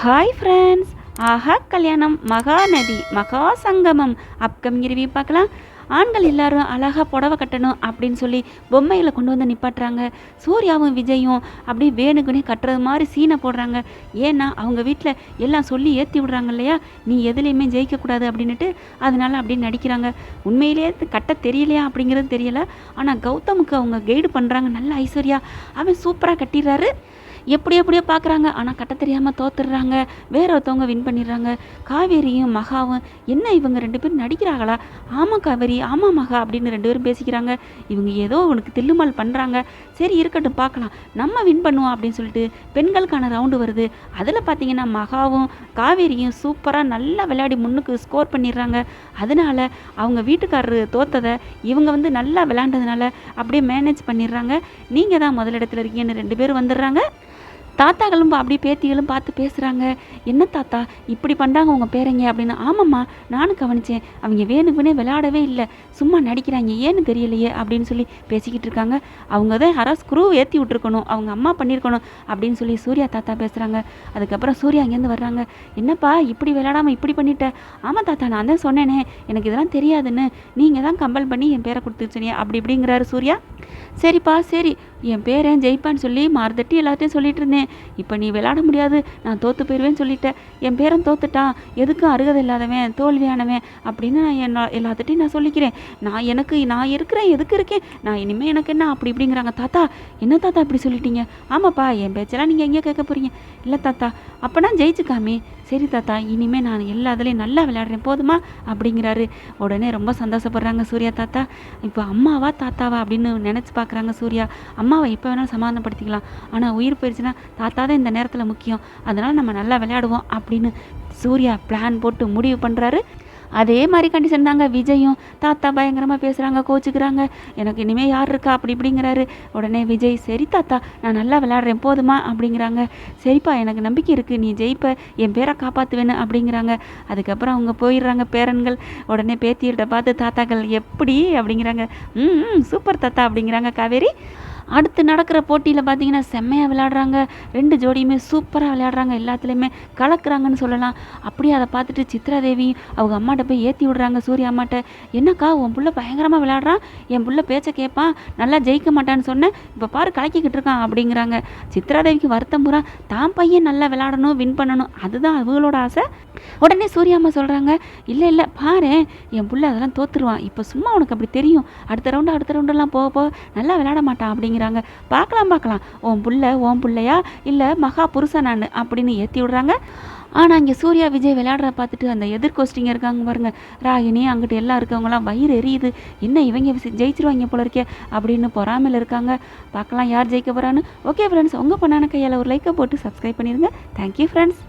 Hi friends ஆஹா கல்யாணம். மகாநதி மகா சங்கமம். அப்கமிங் ரிவ்யூ பார்க்கலாம். ஆண்கள் எல்லாரும் அழகாக புடவை கட்டணும் அப்படின்னு சொல்லி பொம்மைகளை கொண்டு வந்து நிப்பாட்டுறாங்க. சூர்யாவும் விஜயும் அப்படியே வேணுக்குனே கட்டுறது மாதிரி சீனை போடுறாங்க. ஏன்னா அவங்க வீட்டில் எல்லாம் சொல்லி ஏற்றி விடுறாங்க இல்லையா? நீ எதுலேயுமே ஜெயிக்கக்கூடாது அப்படின்னுட்டு அதனால அப்படின்னு நடிக்கிறாங்க. உண்மையிலேயே கட்ட தெரியலையா அப்படிங்கிறது தெரியல. ஆனால் கௌதமுக்கு அவங்க கைடு பண்ணுறாங்க நல்ல ஐஸ்வர்யா. அவன் சூப்பராக கட்டிடுறாரு. எப்படி எப்படியோ பார்க்குறாங்க. ஆனால் கட்ட தெரியாமல் தோத்துடுறாங்க. வேற ஒருத்தவங்க வின் பண்ணிடுறாங்க. காவேரியும் மகாவும் என்ன இவங்க ரெண்டு பேரும் நடிக்கிறாங்களா? ஆமாம் காவேரி ஆமாம் மகா அப்படின்னு ரெண்டு பேரும் பேசிக்கிறாங்க. இவங்க ஏதோ உனக்கு தில்லுமால் பண்ணுறாங்க சரி இருக்கட்டும் பார்க்கலாம். நம்ம வின் பண்ணுவோம் அப்படின்னு சொல்லிட்டு பெண்களுக்கான ரவுண்டு வருது. அதில் பார்த்தீங்கன்னா மகாவும் காவேரியும் சூப்பராக நல்லா விளையாடி முன்னுக்கு ஸ்கோர் பண்ணிடுறாங்க. அதனால அவங்க வீட்டுக்காரரு தோத்ததை இவங்க வந்து நல்லா விளையாண்டதுனால அப்படியே மேனேஜ் பண்ணிடுறாங்க. நீங்கள் தான் முதலிடத்தில் இருக்கீங்கன்னு ரெண்டு பேரும் வந்துடுறாங்க. தாத்தாக்களும் அப்படி பேத்திகளும் பார்த்து பேசுகிறாங்க என்ன தாத்தா? இப்படி பண்ணுறாங்க உங்கள் பேரங்க? அப்படின்னு. ஆமாம்மா நானும் கவனித்தேன் அவங்க வேணுக்குனே விளையாடவே இல்லை. சும்மா நடிக்கிறாங்க. ஏன்னு தெரியலையே? அப்படின்னு சொல்லி பேசிக்கிட்டு இருக்காங்க. அவங்க தான் யாராவது ஸ்க்ரூ ஏற்றி விட்ருக்கணும் அவங்க அம்மா பண்ணியிருக்கணும் அப்படின்னு சொல்லி சூர்யா தாத்தா பேசுகிறாங்க அதுக்கப்புறம் சூர்யா அங்கேருந்து வர்றாங்க. என்னப்பா இப்படி விளையாடாமல் இப்படி பண்ணிட்ட? ஆமாம் தாத்தா நான் தான் சொன்னேனே. எனக்கு இதெல்லாம் தெரியாதுன்னு. நீங்கள் தான் கம்பல் பண்ணி என் பேரை கொடுத்துருச்சீங்க. அப்படி இப்படிங்கிறாரு சூர்யா. சரிப்பா சரி. என் பேரன் ஜெயிப்பான்னு சொல்லி மாறுதட்டி எல்லாத்தையும் சொல்லிட்டு இருந்தேன். இப்போ நீ விளாட முடியாது. நான் தோற்று போயிடுவேன்னு சொல்லிட்டேன். என் பேரன் தோத்துட்டான். எதுக்கும் அருகதை இல்லாதவன் தோல்வியானவன் அப்படின்னு நான் என்ன எல்லாத்திட்டையும் நான் சொல்லிக்கிறேன். நான் எனக்கு நான் இருக்கிறேன் எதுக்கு இருக்கேன்? நான் இனிமேல் எனக்கு என்ன அப்படி இப்படிங்கிறாங்க. தாத்தா என்ன தாத்தா இப்படி சொல்லிட்டீங்க? ஆமாப்பா என் பேச்செல்லாம் நீங்கள் எங்கே கேட்க போகிறீங்க இல்லை தாத்தா அப்போனா ஜெயிச்சுக்காமே. சரி தாத்தா இனிமேல் நான் எல்லா இதுலேயும் நல்லா விளையாடுறேன். போதுமா? அப்படிங்கிறாரு. உடனே ரொம்ப சந்தோஷப்படுறாங்க சூர்யா தாத்தா. இப்போ அம்மாவா தாத்தாவா அப்படின்னு நினச்சி பார்க்குறாங்க சூர்யா. அம்மாவை எப்போ வேணாலும் சமாதானப்படுத்திக்கலாம். ஆனால் உயிர் போயிடுச்சுன்னா தாத்தா தான் இந்த நேரத்தில் முக்கியம். அதனால் நம்ம நல்லா விளையாடுவோம் அப்படின்னு சூர்யா பிளான் போட்டு முடிவு பண்ணுறாரு அதே மாதிரி கண்டிஷன் தாங்க விஜயும். தாத்தா பயங்கரமாக பேசுகிறாங்க கோச்சுக்கிறாங்க. எனக்கு இனிமேல் யார் இருக்கா? அப்படி இப்படிங்கிறாரு. உடனே விஜய் சரி தாத்தா நான் நல்லா விளையாடுறேன் போதுமா? அப்படிங்கிறாங்க. சரிப்பா எனக்கு நம்பிக்கை இருக்குது நீ ஜெயிப்ப என் பேரை காப்பாற்றுவேன்னு அப்படிங்கிறாங்க. அதுக்கப்புறம் அவங்க போயிடுறாங்க பேரன்கள். உடனே பேத்தியிட்ட பார்த்து தாத்தாக்கள் எப்படி? அப்படிங்கிறாங்க. ம் ம், சூப்பர் தாத்தா அப்படிங்கிறாங்க. காவேரி அடுத்து நடக்கிற போட்டியில் பார்த்தீங்கன்னா செம்மையாக விளையாடுறாங்க. ரெண்டு ஜோடியுமே சூப்பராக விளையாடுறாங்க. எல்லாத்துலேயுமே கலக்குறாங்கன்னு சொல்லலாம். அப்படியே அதை பார்த்துட்டு சித்ராதேவி அவங்க அம்மாட்ட போய் ஏற்றி விடுறாங்க. சூர்யா அம்மாட்ட என்னக்கா உன் புள்ள பயங்கரமாக விளையாடுறான். என் புள்ள பேச்சை கேட்பான் நல்லா ஜெயிக்க மாட்டான்னு சொன்னேன். இப்போ பாரு கலக்கிக்கிட்டு இருக்கான். அப்படிங்கிறாங்க. சித்ராதேவிக்கு வருத்தம் பூரா தான் பையன் நல்லா விளையாடணும் வின் பண்ணணும். அதுதான் அவங்களோட ஆசை. உடனே சூர்யா அம்மா சொல்கிறாங்க இல்லை இல்லை பாரு. என் புள்ள அதெல்லாம் தோத்துருவான். இப்போ சும்மா உனக்கு அப்படி தெரியும். அடுத்த ரவுண்டு அடுத்த ரவுண்டெல்லாம் போக போக நல்லா விளையாட மாட்டான். அப்படிங்கிறாங்க பார்க்கலாம் பார்க்கலாம். உன் புள்ள உன் புள்ளையா? இல்லை மகா புருஷன் நான் அப்படின்னு ஏற்றி விடுறாங்க. ஆனால் இங்கே சூர்யா விஜய் விளையாடுற பார்த்துட்டு அந்த எதிர்கோஸ்டிங்க இருக்காங்க பாருங்க. ராகினி அங்கிட்டு எல்லாம் இருக்கவங்களாம் வயிறு எரியுது. என்ன இவங்க ஜெயிச்சிருவாங்க போல இருக்கே? அப்படின்னு பொறாமையில் இருக்காங்க. பார்க்கலாம் யார் ஜெயிக்க போகிறான்னு ஓகே ஃப்ரெண்ட்ஸ் உங்கள் பொண்ணான கையால் ஒரு லைக்கை போட்டு சப்ஸ்கிரைப் பண்ணிடுங்க தேங்க்யூ ஃப்ரெண்ட்ஸ்